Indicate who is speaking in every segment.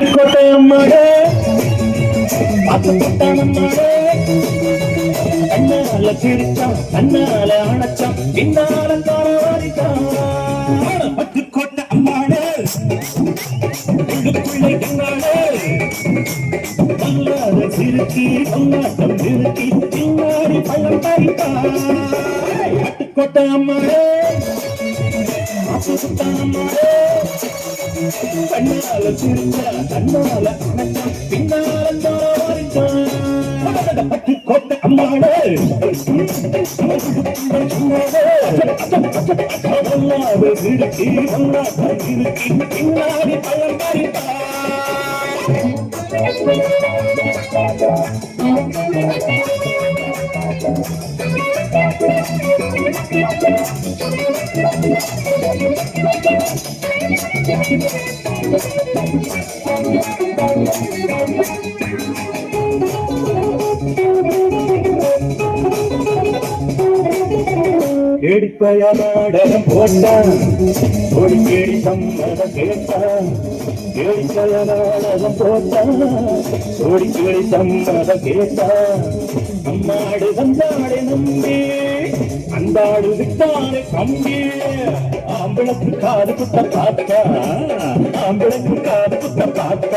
Speaker 1: கோட்டையம்மாடே. பாத்துட்டானம்மாடே கண்ணால சிரிச்சான் கண்ணால அணைச்சான் பின்னால பட்டுக்கோட்டை அம்மாடே கல்லாத சிறுக்கி பின்னாடி பழம் பறித்தான் பட்டுக்கோட்டை அம்மாடே கண்ணால சிரிச்சா கண்ணால அணைச்சா பின்னால பட்டு கோட்டை அம்மாடே பின்னாடி பழம் பறிப்பா. கேடிப்பயா நாடகம் போட்டான். ஒரு கேடி சம்மதம் கேட்டான். கேடிப்பயா நாடகம் போட்டான். ஒரு கேடி சம்மதம் கேட்டான். அம்மாடு வந்தாடு நம்பி அந்தாடு விட்டாடு கம்பி. ஆம்பளைக்கு காது குத்த பார்க்க ஆம்பளைக்கு காது குத்த பார்க்க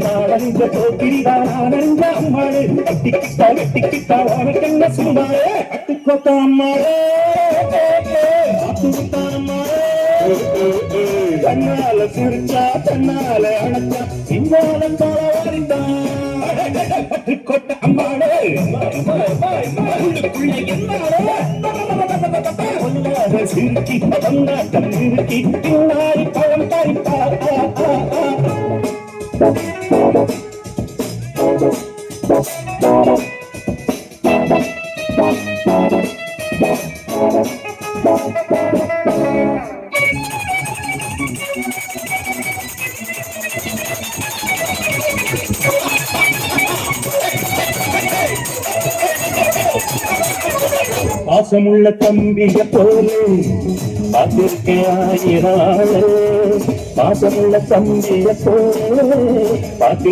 Speaker 1: நாடறிஞ்ச போக்கிரிதான் நாடறிஞ்ச அம்மாடு கட்டிக்கிட்டா கட்டிக்கிட்டா உனக்கு என்ன சும்மாடு கட்டுக்கோட்டா அம்மாடு பார்த்துக்கிட்டா அம்மாடு கண்ணால சிரிச்சா தன்னால அணைச்சா சிங்காலம் தோல வரைந்தான் கட்டுக்கோட்டை அம்மா என்னாடு சிரிக்கி பந்தாட்டம் சிரிக்கி பின்னாடி பழம் பறிப்பா பாசமுள்ள தம்பிய போலே பார்த்திருக்கேன் ஆயிரம் பாசமுள்ள தம்பிய போலே பார்த்து